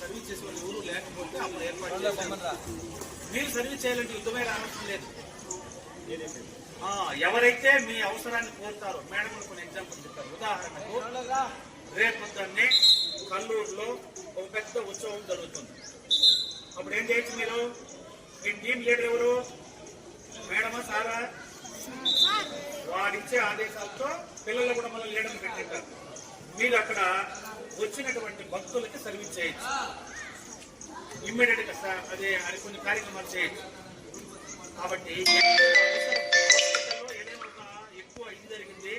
Service చేసే ఊరు లేకపోతే అప్పుడు ఏర్పాటు చేశారు. మీరు సర్వీస్ చేయాలంటే యుద్ధమే రానవసరం లేదు. ఎవరైతే మీ అవసరాన్ని కోరుతారో మేడం కొన్ని ఎగ్జాంపుల్ చెప్తారు ఉదాహరణకు రేపు పొద్దున్నే కల్లూరులో ఒక పెద్ద ఉత్సవం జరుగుతుంది. అప్పుడు ఏం చేయొచ్చు మీరు? మీ టీం లీడర్ ఎవరు? మేడమా సారా? వాడిచ్చే ఆదేశాలతో పిల్లలు కూడా మళ్ళీ లీడర్ని పెట్టింటారు. మీరు అక్కడ వచ్చినటువంటి భక్తులకి సర్వీస్ చేయొచ్చు. ఇమ్మీడియట్గా అదే అది కొన్ని కార్యక్రమాలు చేయొచ్చు. కాబట్టి ఎక్కువ ఇది జరిగింది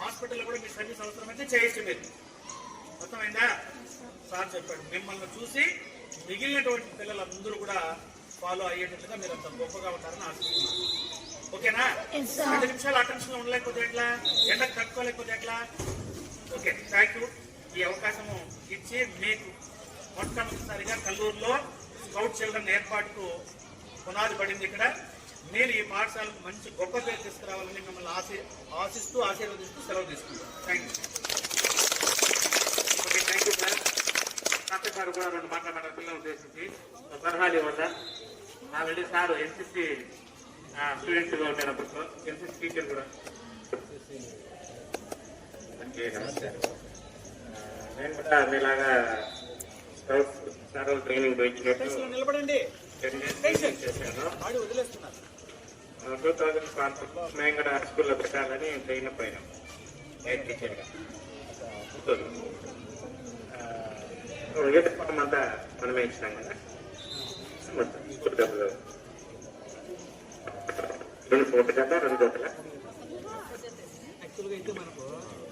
హాస్పిటల్లో కూడా మీ సర్వీస్ అవసరమైతే చేయొచ్చు మీరు. అర్థమైందా? సార్ చెప్పాడు. మిమ్మల్ని చూసి మిగిలినటువంటి పిల్లలందరూ కూడా ఫాలో అయ్యేటట్టుగా మీరు అంత గొప్పగా ఉంటారని ఆశిస్తున్నాను. ఓకేనా? రెండు నిమిషాలు అటెన్షన్ ఉండలేకపోతే ఎట్లా? ఎండకు తట్టుకోలేకపోతే ఎట్లా? ఓకే థ్యాంక్ యూ ఈ అవకాశము ఇచ్చి మీకు మొట్టమొదటిసారిగా కల్లూరులో స్కౌట్ చిల్డ్రన్ ఏర్పాటుకు పునాది పడింది ఇక్కడ. మీరు ఈ పాఠశాలకు మంచి గొప్ప పేరు తీసుకురావాలని మిమ్మల్ని ఆశి ఆశిస్తూ ఆశీర్వదిస్తూ సెలవు తీసుకుంటాం thank you okay thank you sir doctor గారు కూడా రెండు మాట్లాడారు పిల్లలు ఉద్దేశించి సలహాలు ఇవ్వదా ఆల్రెడీ సార్ ఎన్సిసి స్టూడెంట్గా ఉంటారు అప్పట్లో. ఎన్సిసి టీచర్ కూడా. నమస్కారం నేను కూడా మీలాగా సార్ ట్రైనింగ్ పోయించినట్టు చేశాను. టూ థౌజండ్ ఫార్టీలో మేము కూడా స్కూల్లో పెట్టాలని ట్రైన్ అప్ అయినాం హెడ్ టీచర్గా యూనిఫామ్ అంతా మనమే ఇచ్చినాం కదా. మొత్తం డబ్బులు. రెండు ఒక జత రెండు జతల యాక్చువల్గా అయితే మనకు